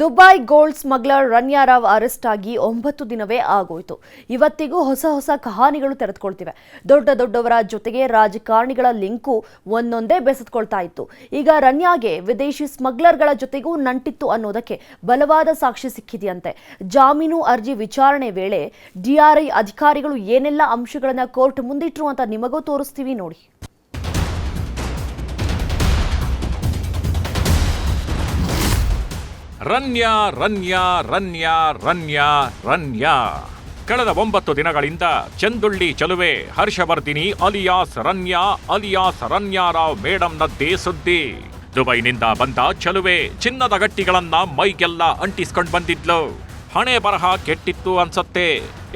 Dubai gold smuggler Ranya Rao arrest ಆಗಿ ಒಂಬತ್ತು ದಿನವೇ ಆಗೋಯ್ತು. ಇವತ್ತಿಗೂ ಹೊಸ ಹೊಸ ಕಹಾನಿಗಳು ತೆರೆದುಕೊಳ್ತಿವೆ. ದೊಡ್ಡ ದೊಡ್ಡವರ ಜೊತೆಗೆ ರಾಜಕಾರಣಿಗಳ ಲಿಂಕು ಒಂದೊಂದೇ ಬೆಸೆದುಕೊಳ್ತಾ ಇತ್ತು. ಈಗ ರನ್ಯಾಗೆ ವಿದೇಶಿ ಸ್ಮಗ್ಲರ್ಗಳ ಜೊತೆಗೂ ನಂಟಿತ್ತು ಅನ್ನೋದಕ್ಕೆ ಬಲವಾದ ಸಾಕ್ಷಿ ಸಿಕ್ಕಿದೆಯಂತೆ. ಜಾಮೀನು ಅರ್ಜಿ ವಿಚಾರಣೆ ವೇಳೆ ಡಿಆರ್ಐ ಅಧಿಕಾರಿಗಳು ಏನೆಲ್ಲ ಅಂಶಗಳನ್ನು ಕೋರ್ಟ್ ಮುಂದಿಟ್ರು ಅಂತ ನಿಮಗೂ ತೋರಿಸ್ತೀವಿ ನೋಡಿ. ರನ್ಯಾ ರನ್ಯಾ ರನ್ಯಾ ರನ್ಯಾ ರನ್ಯಾ. ಕಳೆದ ಒಂಬತ್ತು ದಿನಗಳಿಂದ ಚಂದುಳ್ಳಿ ಚಲುವೆ ಹರ್ಷವರ್ಧಿನಿ ಅಲಿಯಾಸ್ ರನ್ಯಾ, ಅಲಿಯಾಸ್ ರನ್ಯಾರಾವ್ ಮೇಡಂನದ್ದೇ ಸುದ್ದಿ. ದುಬೈನಿಂದ ಬಂದ ಚಲುವೆ ಚಿನ್ನದ ಗಟ್ಟಿಗಳನ್ನ ಮೈಗೆಲ್ಲ ಅಂಟಿಸ್ಕೊಂಡು ಬಂದಿದ್ಲು. ಹಣೆ ಬರಹ ಕೆಟ್ಟಿತ್ತು ಅನ್ಸತ್ತೆ.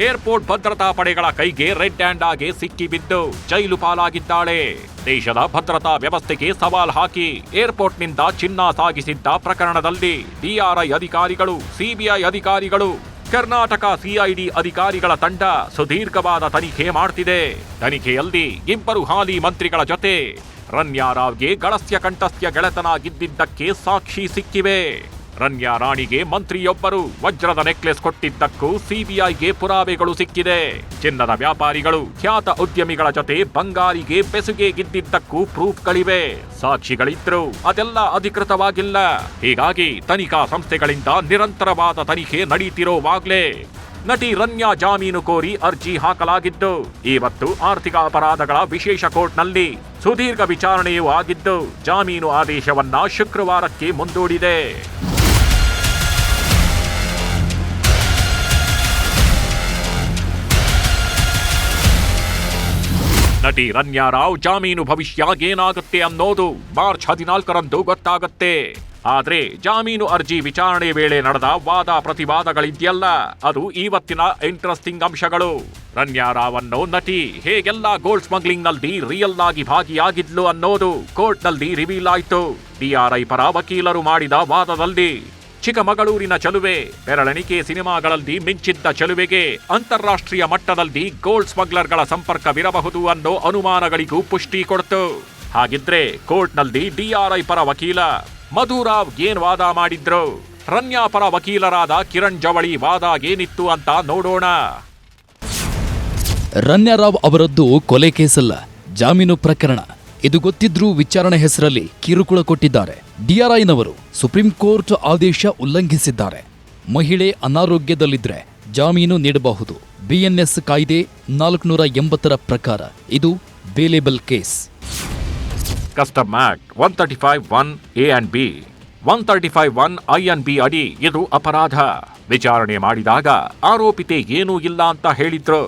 ಏರ್ಪೋರ್ಟ್ ಭದ್ರತಾ ಪಡೆಗಳ ಕೈಗೆ ರೆಡ್ ಹ್ಯಾಂಡ್ ಆಗಿ ಸಿಕ್ಕಿ ಬಿದ್ದು ಜೈಲು ಪಾಲಾಗಿದ್ದಾಳೆ. ದೇಶದ ಭದ್ರತಾ ವ್ಯವಸ್ಥೆಗೆ ಸವಾಲ್ ಹಾಕಿ ಏರ್ಪೋರ್ಟ್ನಿಂದ ಚಿನ್ನ ಸಾಗಿಸಿದ್ದ ಪ್ರಕರಣದಲ್ಲಿ ಡಿಆರ್ಐ ಅಧಿಕಾರಿಗಳು ಸಿಬಿಐ ಅಧಿಕಾರಿಗಳು, ಕರ್ನಾಟಕ ಸಿಐಡಿ ಅಧಿಕಾರಿಗಳ ತಂಡ ಸುದೀರ್ಘವಾದ ತನಿಖೆ ಮಾಡ್ತಿದೆ. ತನಿಖೆಯಲ್ಲಿ ಇಬ್ಬರು ಹಾಲಿ ಮಂತ್ರಿಗಳ ಜೊತೆ ರನ್ಯಾರಾವ್ಗೆ ಗಳಸ್ಯ ಕಂಠಸ್ಯ ಗೆಳೆತನಾಗಿದ್ದಿದ್ದಕ್ಕೆ ಸಾಕ್ಷಿ ಸಿಕ್ಕಿವೆ. ರನ್ಯಾ ರಾಣಿಗೆ ಮಂತ್ರಿಯೊಬ್ಬರು. ವಜ್ರದ ನೆಕ್ಲೆಸ್ ಕೊಟ್ಟಿದ್ದಕ್ಕೂ ಸಿಬಿಐಗೆ ಪುರಾವೆಗಳು ಸಿಕ್ಕಿದೆ. ಚಿನ್ನದ ವ್ಯಾಪಾರಿಗಳು, ಖ್ಯಾತ ಉದ್ಯಮಿಗಳ ಜೊತೆ ಬಂಗಾರಿಗೆ ಬೆಸುಗೆ ಗಿದ್ದಿದ್ದಕ್ಕೂ ಪ್ರೂಫ್ಗಳಿವೆ ಸಾಕ್ಷಿಗಳಿದ್ರು ಅದೆಲ್ಲ ಅಧಿಕೃತವಾಗಿಲ್ಲ. ಹೀಗಾಗಿ ತನಿಖಾ ಸಂಸ್ಥೆಗಳಿಂದ ನಿರಂತರವಾದ ತನಿಖೆ ನಡೀತಿರೋವಾಗ್ಲೇ ನಟಿ ರನ್ಯಾ ಜಾಮೀನು ಕೋರಿ ಅರ್ಜಿ ಹಾಕಲಾಗಿದ್ದು ಇವತ್ತು ಆರ್ಥಿಕ ಅಪರಾಧಗಳ ವಿಶೇಷ ಕೋರ್ಟ್ನಲ್ಲಿ ಸುದೀರ್ಘ ವಿಚಾರಣೆಯೂ ಆಗಿದ್ದು, ಜಾಮೀನು ಆದೇಶವನ್ನ ಶುಕ್ರವಾರಕ್ಕೆ ಮುಂದೂಡಿದೆ. ನಟಿ ರನ್ಯಾ ರಾವ್ ಜಾಮೀನು ಭವಿಷ್ಯ ಏನಾಗುತ್ತೆ ಅನ್ನೋದು ಮಾರ್ಚ್ ಹದಿನಾಲ್ಕರಂದು ಗೊತ್ತಾಗುತ್ತೆ. ಆದ್ರೆ ಜಾಮೀನು ಅರ್ಜಿ ವಿಚಾರಣೆ ವೇಳೆ ನಡೆದ ವಾದ ಪ್ರತಿವಾದಗಳಿದೆಯಲ್ಲ, ಅದು ಇವತ್ತಿನ ಇಂಟ್ರೆಸ್ಟಿಂಗ್ ಅಂಶಗಳು. ರನ್ಯಾ ಅನ್ನೋ ನಟಿ ಹೇಗೆಲ್ಲ ಗೋಲ್ಡ್ ಸ್ಮಗ್ಲಿಂಗ್ನಲ್ಲಿ ರಿಯಲ್ ಆಗಿ ಭಾಗಿಯಾಗಿದ್ಲು ಅನ್ನೋದು ಕೋರ್ಟ್ನಲ್ಲಿ ರಿವೀಲ್ ಆಯ್ತು ಡಿಆರ್ಐ ಪರ ವಕೀಲರು ಮಾಡಿದ ವಾದದಲ್ಲಿ ಚಿಕ್ಕಮಗಳೂರಿನ ಚಲುವೆ. ಬೆರಳಣಿಕೆ ಸಿನಿಮಾಗಳಲ್ಲಿ ಮಿಂಚಿದ್ದ ಚಲುವೆಗೆ ಅಂತಾರಾಷ್ಟ್ರೀಯ ಮಟ್ಟದಲ್ಲಿ ಗೋಲ್ಡ್ ಸ್ಮಗ್ಲರ್ಗಳ ಸಂಪರ್ಕವಿರಬಹುದು ಅನ್ನೋ ಅನುಮಾನಗಳಿಗೂ ಪುಷ್ಟಿ ಕೊಡ್ತು. ಹಾಗಿದ್ರೆ ಕೋರ್ಟ್ನಲ್ಲಿ ಡಿಆರ್ಐ ಪರ ವಕೀಲ ಮಧುರಾವ್ ಏನ್ ವಾದ ಮಾಡಿದ್ರು? ರನ್ಯಾ ಪರ ವಕೀಲರಾದ ಕಿರಣ್ ಜವಳಿ ವಾದ ಏನಿತ್ತು ಅಂತ ನೋಡೋಣ. ರನ್ಯಾರಾವ್ ಅವರದ್ದು ಕೊಲೆ ಕೇಸಲ್ಲ, ಜಾಮೀನು ಪ್ರಕರಣ. ಇದು ಗೊತ್ತಿದ್ರೂ ವಿಚಾರಣೆ ಹೆಸರಲ್ಲಿ ಕಿರುಕುಳ ಕೊಟ್ಟಿದ್ದಾರೆ. ಡಿಆರ್ಐನವರು ಸುಪ್ರೀಂ ಕೋರ್ಟ್ ಆದೇಶ ಉಲ್ಲಂಘಿಸಿದ್ದಾರೆ. ಮಹಿಳೆ ಅನಾರೋಗ್ಯದಲ್ಲಿದ್ರೆ ಜಾಮೀನು ನೀಡಬಹುದು. ಬಿಎನ್ಎಸ್ ಕಾಯ್ದೆ ನಾಲ್ಕುನೂರ ಎಂಬತ್ತರ ಪ್ರಕಾರ ಇದು bailable case custom act one thirty five one A and B one thirty five one I and B ಅಡಿ ಇದು ಅಪರಾಧ. ವಿಚಾರಣೆ ಮಾಡಿದಾಗ ಆರೋಪಿತೆ ಏನೂ ಇಲ್ಲ ಅಂತ ಹೇಳಿದ್ರು.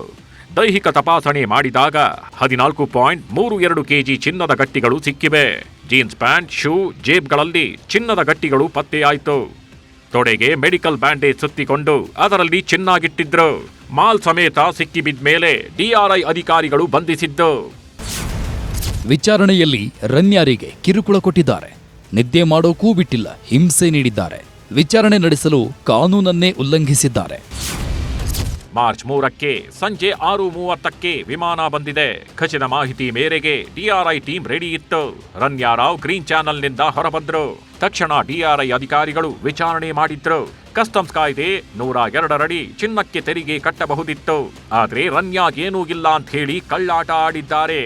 ದೈಹಿಕ ತಪಾಸಣೆ ಮಾಡಿದಾಗ ಹದಿನಾಲ್ಕು ಪಾಯಿಂಟ್ ಮೂರು ಎರಡು ಕೆಜಿ ಚಿನ್ನದ ಗಟ್ಟಿಗಳು ಸಿಕ್ಕಿವೆ. ಜೀನ್ಸ್ ಪ್ಯಾಂಟ್, ಶೂ, ಜೇಬ್ಗಳಲ್ಲಿ ಚಿನ್ನದ ಗಟ್ಟಿಗಳು ಪತ್ತೆಯಾಯಿತು. ತೊಡೆಗೆ ಮೆಡಿಕಲ್ ಬ್ಯಾಂಡೇಜ್ ಸುತ್ತಿಕೊಂಡು ಅದರಲ್ಲಿ ಚಿನ್ನಾಗಿಟ್ಟಿದ್ರು. ಮಾಲ್ ಸಮೇತ ಸಿಕ್ಕಿಬಿದ್ದ ಮೇಲೆ ಡಿಆರ್ಐ ಅಧಿಕಾರಿಗಳು ಬಂಧಿಸಿದ್ದು. ವಿಚಾರಣೆಯಲ್ಲಿ ರನ್ಯಾರಿಗೆ ಕಿರುಕುಳ ಕೊಟ್ಟಿದ್ದಾರೆ. ನಿದ್ದೆ ಮಾಡೋಕೂ ಬಿಟ್ಟಿಲ್ಲ ಹಿಂಸೆ ನೀಡಿದ್ದಾರೆ. ವಿಚಾರಣೆ ನಡೆಸಲು ಕಾನೂನನ್ನೇ ಉಲ್ಲಂಘಿಸಿದ್ದಾರೆ. ಮಾರ್ಚ್ ಮೂರಕ್ಕೆ ಸಂಜೆ ಆರು ಮೂವತ್ತಕ್ಕೆ ವಿಮಾನ ಬಂದಿದೆ. ಖಚಿತ ಮಾಹಿತಿ ಮೇರೆಗೆ ಡಿಆರ್ಐ ಟೀಮ್ ರೆಡಿ ಇತ್ತು. ರನ್ಯಾರಾವ್ ಗ್ರೀನ್ ಚಾನೆಲ್ನಿಂದ ಹೊರಬಂದ್ರು. ತಕ್ಷಣ ಡಿಆರ್ಐ ಅಧಿಕಾರಿಗಳು ವಿಚಾರಣೆ ಮಾಡಿದ್ರು. ಕಸ್ಟಮ್ಸ್ ಕಾಯ್ದೆ ನೂರ ಎರಡರಡಿ ಚಿನ್ನಕ್ಕೆ ತೆರಿಗೆ ಕಟ್ಟಬಹುದಿತ್ತು. ಆದ್ರೆ ರನ್ಯಾಗೇನೂ ಇಲ್ಲ ಅಂತ ಹೇಳಿ ಕಳ್ಳಾಟ ಆಡಿದ್ದಾರೆ.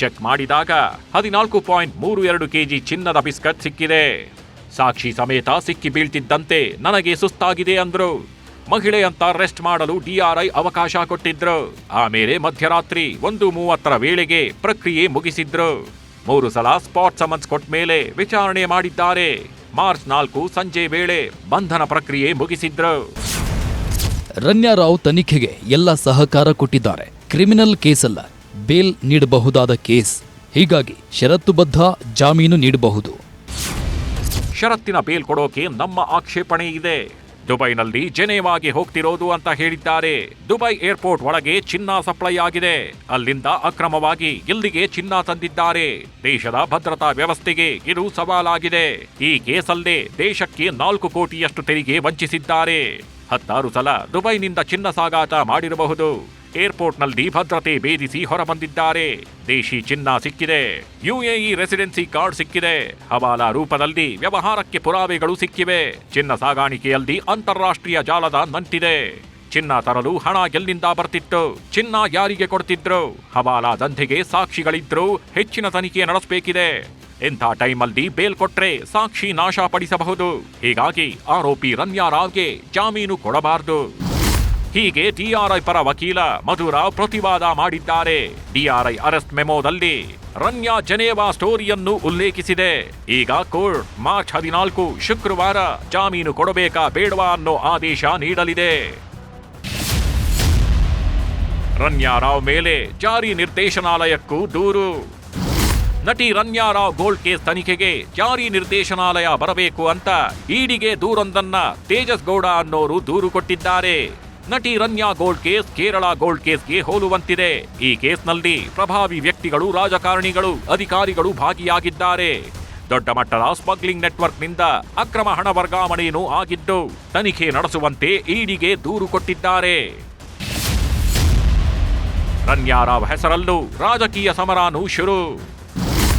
ಚೆಕ್ ಮಾಡಿದಾಗ ಹದಿನಾಲ್ಕು ಪಾಯಿಂಟ್ ಮೂರು ಎರಡು ಕೆಜಿ ಚಿನ್ನದ ಬಿಸ್ಕಟ್ ಸಿಕ್ಕಿದೆ. ಸಾಕ್ಷಿ ಸಮೇತ ಸಿಕ್ಕಿ ಬೀಳ್ತಿದ್ದಂತೆ ನನಗೆ ಸುಸ್ತಾಗಿದೆ ಅಂದ್ರು. ಮಹಿಳೆ ಅಂತ ರೆಸ್ಟ್ ಮಾಡಲು ಡಿಆರ್ಐ ಅವಕಾಶ ಕೊಟ್ಟಿದ್ರು. ಆಮೇಲೆ ಮಧ್ಯರಾತ್ರಿ ಒಂದು ಮೂವತ್ತರ ವೇಳೆಗೆ ಪ್ರಕ್ರಿಯೆ ಮುಗಿಸಿದ್ರು. ಮೂರು ಸಲ ಸ್ಪಾಟ್ ಸಮನ್ಸ್ ಕೊಟ್ಟ ಮೇಲೆ ವಿಚಾರಣೆ ಮಾಡಿದ್ದಾರೆ. ಮಾರ್ಚ್ ನಾಲ್ಕು ಸಂಜೆ ವೇಳೆ ಬಂಧನ ಪ್ರಕ್ರಿಯೆ ಮುಗಿಸಿದ್ರು. ರನ್ಯಾರಾವ್ ತನಿಖೆಗೆ ಎಲ್ಲ ಸಹಕಾರ ಕೊಟ್ಟಿದ್ದಾರೆ. ಕ್ರಿಮಿನಲ್ ಕೇಸಲ್ಲ ಬೇಲ್ ನೀಡಬಹುದಾದ ಕೇಸ್. ಹೀಗಾಗಿ ಷರತ್ತುಬದ್ಧ ಜಾಮೀನು ನೀಡಬಹುದು. ಷರತ್ತಿನ ಬೇಲ್ ಕೊಡೋಕೆ ನಮ್ಮ ಆಕ್ಷೇಪಣೆ ಇದೆ. ದುಬೈನಲ್ಲಿ ಜೆನೇವಾಗೆ ಹೋಗ್ತಿರೋದು ಅಂತ ಹೇಳಿದ್ದಾರೆ. ದುಬೈ ಏರ್ಪೋರ್ಟ್ ಒಳಗೆ ಚಿನ್ನ ಸಪ್ಲೈ ಆಗಿದೆ. ಅಲ್ಲಿಂದ ಅಕ್ರಮವಾಗಿ ಇಲ್ಲಿಗೆ ಚಿನ್ನ ತಂದಿದ್ದಾರೆ. ದೇಶದ ಭದ್ರತಾ ವ್ಯವಸ್ಥೆಗೆ ಇದು ಸವಾಲಾಗಿದೆ. ಈ ಕೇಸಲ್ಲೇ ದೇಶಕ್ಕೆ ನಾಲ್ಕು ಕೋಟಿಯಷ್ಟು ತೆರಿಗೆ ವಂಚಿಸಿದ್ದಾರೆ. ಹತ್ತಾರು ಸಲ ದುಬೈನಿಂದ ಚಿನ್ನ ಸಾಗಾಟ ಮಾಡಿರಬಹುದು. ಏರ್ಪೋರ್ಟ್ನಲ್ಲಿ ಭದ್ರತೆ ಭೇದಿಸಿ ಹೊರಬಂದಿದ್ದಾರೆ. ದೇಶಿ ಚಿನ್ನ ಸಿಕ್ಕಿದೆ. ಯುಎಇ ರೆಸಿಡೆನ್ಸಿ ಕಾರ್ಡ್ ಸಿಕ್ಕಿದೆ. ಹವಾಲಾ ರೂಪದಲ್ಲಿ ವ್ಯವಹಾರಕ್ಕೆ ಪುರಾವೆಗಳು ಸಿಕ್ಕಿವೆ. ಚಿನ್ನ ಸಾಗಾಣಿಕೆಯಲ್ಲಿ ಅಂತಾರಾಷ್ಟ್ರೀಯ ಜಾಲದ ನಂಟಿದೆ. ಚಿನ್ನ ತರಲು ಹಣ ಎಲ್ಲಿಂದ ಬರ್ತಿತ್ತು? ಚಿನ್ನ ಯಾರಿಗೆ ಕೊಡ್ತಿದ್ರು? ಹವಾಲಾ ದಂಧೆಗೆ ಸಾಕ್ಷಿಗಳಿದ್ರು. ಹೆಚ್ಚಿನ ತನಿಖೆ ನಡೆಸಬೇಕಿದೆ. ಇಂಥ ಟೈಮಲ್ಲಿ ಬೇಲ್ ಕೊಟ್ರೆ ಸಾಕ್ಷಿ ನಾಶ ಪಡಿಸಬಹುದು? ಹೀಗಾಗಿ ಆರೋಪಿ ರನ್ಯಾರಾವ್ಗೆ ಜಾಮೀನು ಕೊಡಬಾರದು. ಹೀಗೆ ಟಿಆರ್ಐ ಪರ ವಕೀಲ ಮಧುರಾವ್ ಪ್ರತಿವಾದ ಮಾಡಿದ್ದಾರೆ. ಡಿಆರ್ಐ ಅರೆಸ್ಟ್ ಮೆಮೋದಲ್ಲಿ ರನ್ಯಾ ಜನೇವಾ ಸ್ಟೋರಿಯನ್ನು ಉಲ್ಲೇಖಿಸಿದೆ. ಈಗ ಕೋರ್ಟ್ ಮಾರ್ಚ್ ಹದಿನಾಲ್ಕು ಶುಕ್ರವಾರ ಜಾಮೀನು ಕೊಡಬೇಕಾ ಬೇಡವಾ ಅನ್ನೋ ಆದೇಶ ನೀಡಲಿದೆ. ರನ್ಯಾರಾವ್ ಮೇಲೆ ಜಾರಿ ನಿರ್ದೇಶನಾಲಯಕ್ಕೂ ದೂರು. ನಟಿ ರನ್ಯಾರಾವ್ ಗೋಲ್ಡ್ ಕೇಸ್ ತನಿಖೆಗೆ ಜಾರಿ ನಿರ್ದೇಶನಾಲಯ ಬರಬೇಕು ಅಂತ ಈಡಿಗೆ ದೂರೊಂದನ್ನ ತೇಜಸ್ ಗೌಡ ಅನ್ನೋರು ದೂರು ಕೊಟ್ಟಿದ್ದಾರೆ. ನಟಿ Ranya gold case Kerala gold ಕೇಸ್ಗೆ ಹೋಲುವಂತಿದೆ. ಈ ಕೇಸ್ನಲ್ಲಿ ಪ್ರಭಾವಿ ವ್ಯಕ್ತಿಗಳು, ರಾಜಕಾರಣಿಗಳು, ಅಧಿಕಾರಿಗಳು ಭಾಗಿಯಾಗಿದ್ದಾರೆ. ದೊಡ್ಡ ಮಟ್ಟದ ಸ್ಮಗ್ಲಿಂಗ್ ನೆಟ್ವರ್ಕ್ನಿಂದ ಅಕ್ರಮ ಹಣ ವರ್ಗಾವಣೆಯೂ ಆಗಿದ್ದು, ತನಿಖೆ ನಡೆಸುವಂತೆ ಇಡಿಗೆ ದೂರು ಕೊಟ್ಟಿದ್ದಾರೆ. ರನ್ಯಾರಾವ್ ಹೆಸರಲ್ಲೂ ರಾಜಕೀಯ ಸಮರಾನು ಶುರು.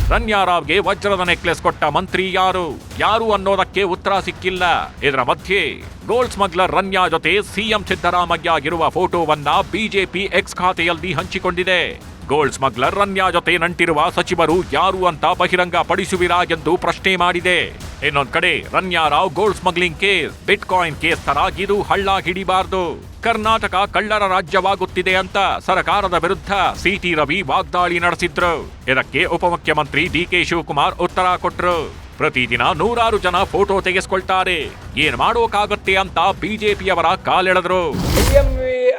ರನ್ಯಾರಾವ್ಗೆ ವಜ್ರದ ನೆಕ್ಲೆಸ್ ಕೊಟ್ಟ ಮಂತ್ರಿ ಯಾರು? ಯಾರು ಅನ್ನೋದಕ್ಕೆ ಉತ್ತರ ಸಿಕ್ಕಿಲ್ಲ. ಇದರ ಮಧ್ಯೆ, ಗೋಲ್ಡ್ ಸ್ಮಗ್ಲರ್ ರನ್ಯಾ ಜೊತೆ ಸಿಎಂ ಸಿದ್ದರಾಮಯ್ಯ ಆಗಿರುವ ಫೋಟೋವನ್ನ ಬಿಜೆಪಿ ಎಕ್ಸ್ ಖಾತೆಯಲ್ಲಿ ಹಂಚಿಕೊಂಡಿದೆ. ಗೋಲ್ಡ್ ಸ್ಮಗ್ಲರ್ ರನ್ಯಾ ಜೊತೆ ನಂಟಿರುವ ಸಚಿವರು ಯಾರು ಅಂತ ಬಹಿರಂಗ ಪಡಿಸುವಿರಾ ಎಂದು ಪ್ರಶ್ನೆ ಮಾಡಿದೆ. ಇನ್ನೊಂದ್ ಕಡೆ Ranya Rao gold smuggling case bitcoin case ತರ ಇದು ಹಳ್ಳ ಹಿಡಿಬಾರ್ದು. ಕರ್ನಾಟಕ ಕಳ್ಳರ ರಾಜ್ಯವಾಗುತ್ತಿದೆ ಅಂತ ಸರ್ಕಾರದ ವಿರುದ್ಧ ಸಿಟಿ ರವಿ ವಾಗ್ದಾಳಿ ನಡೆಸಿದ್ರು. ಇದಕ್ಕೆ ಉಪಮುಖ್ಯಮಂತ್ರಿ ಡಿಕೆ ಶಿವಕುಮಾರ್ ಉತ್ತರ ಕೊಟ್ರು. ಪ್ರತಿದಿನ ನೂರಾರು ಜನ ಫೋಟೋ ತೆಗೆಸ್ಕೊಳ್ತಾರೆ. ಏನ್ ಮಾಡೋಕಾಗತ್ತೆ ಅಂತ ಬಿಜೆಪಿಯವರ ಕಾಲೆಳೆದ್ರು. I M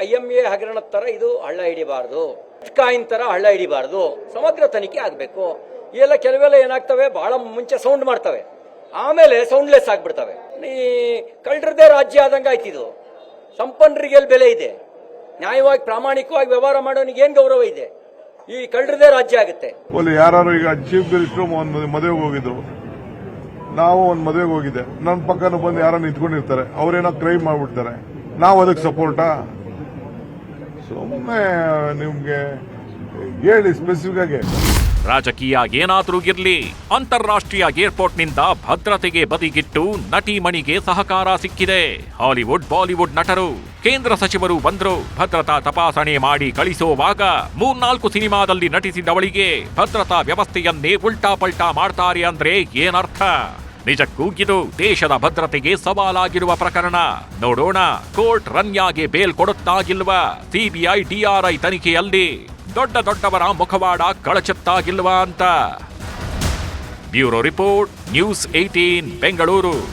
I M A ಹಗರಣದ ಥರ ಇದು ಹಳ್ಳ ಹಿಡಿಬಾರ್ದು. ಕಾಯಿನ್ ಥರ ಹಳ್ಳ ಹಿಡಿಬಾರ್ದು. ಸಮಗ್ರ ತನಿಖೆ ಆಗಬೇಕು. ಇವೆಲ್ಲ ಕೆಲವೆಲ್ಲ ಏನಾಗ್ತವೆ? ಬಹಳ ಮುಂಚೆ ಸೌಂಡ್ ಮಾಡ್ತವೆ. ಆಮೇಲೆ ಸೌಂಡ್ಲೆಸ್ ಆಗ್ಬಿಡ್ತವೆ. ನೀ ಕಳ್ಳರದೇ ರಾಜ್ಯ ಆದಂಗೆ ಆಯ್ತಿದು ಸಂಪನ್ನರಿಗೆ ಎಲ್ಲಿ ಬೆಲೆ ಇದೆ? ನ್ಯಾಯವಾಗಿ ಪ್ರಾಮಾಣಿಕವಾಗಿ ವ್ಯವಹಾರ ಮಾಡೋನಿಗೆ ಏನು ಗೌರವ ಇದೆ? ಈ ಕಳ್ಳರದೇ ರಾಜ್ಯ ಆಗುತ್ತೆ. ಯಾರು ಈಗ ಚೀಫ್ ಮಿನಿಸ್ಟರ್ ಮದುವೆಗೆ ಹೋಗಿದ್ರು. ನಾವು ಒಂದು ಮದುವೆಗೆ ಹೋಗಿದ್ದೆ. ನನ್ನ ಪಕ್ಕನ ಬಂದು ಯಾರೋ ನಿಂತ್ಕೊಂಡಿರ್ತಾರೆ. ಅವ್ರೇನೋ ಕ್ರೈಮ್ ಮಾಡ್ಬಿಡ್ತಾರೆ. ನಾವು ಅದಕ್ಕೆ ಸಪೋರ್ಟಾ ಸುಮ್ಮನೆ ನಿಮ್ಗೆ ಹೇಳಿ ಸ್ಪೆಸಿಫಿಕ್ ಆಗಿ ರಾಜಕೀಯ ಏನಾದ್ರೂ ಇರ್ಲಿ ಅಂತಾರಾಷ್ಟ್ರೀಯ ಏರ್ಪೋರ್ಟ್ನಿಂದ ಭದ್ರತೆಗೆ ಬದಿಗಿಟ್ಟು ನಟಿ ಮಣಿಗೆ ಸಹಕಾರ ಸಿಕ್ಕಿದೆ. ಹಾಲಿವುಡ್, ಬಾಲಿವುಡ್ ನಟರು, ಕೇಂದ್ರ ಸಚಿವರು ಬಂದ್ರು ಭದ್ರತಾ ತಪಾಸಣೆ ಮಾಡಿ ಕಳಿಸುವಾಗ ಮೂರ್ನಾಲ್ಕು ಸಿನಿಮಾದಲ್ಲಿ ನಟಿಸಿದವಳಿಗೆ ಭದ್ರತಾ ವ್ಯವಸ್ಥೆಯನ್ನೇ ಉಲ್ಟಾ ಪಲ್ಟಾ ಮಾಡ್ತಾರೆ ಅಂದ್ರೆ ಏನರ್ಥ? ನಿಜಕ್ಕೂ ಇದು ದೇಶದ ಭದ್ರತೆಗೆ ಸವಾಲಾಗಿರುವ ಪ್ರಕರಣ. ನೋಡೋಣ, ಕೋರ್ಟ್ ರನ್ಯಾಗೆ ಬೇಲ್ ಕೊಡುತ್ತಾಗಿಲ್ವಾ? ಸಿಬಿಐ ಡಿಆರ್ಐ ತನಿಖೆಯಲ್ಲಿ ದೊಡ್ಡ ದೊಡ್ಡವರ ಮುಖವಾಡ ಕಳಚುತ್ತಾಗಿಲ್ವಾ ಅಂತ. Bureau report, news eighteen Bengaluru.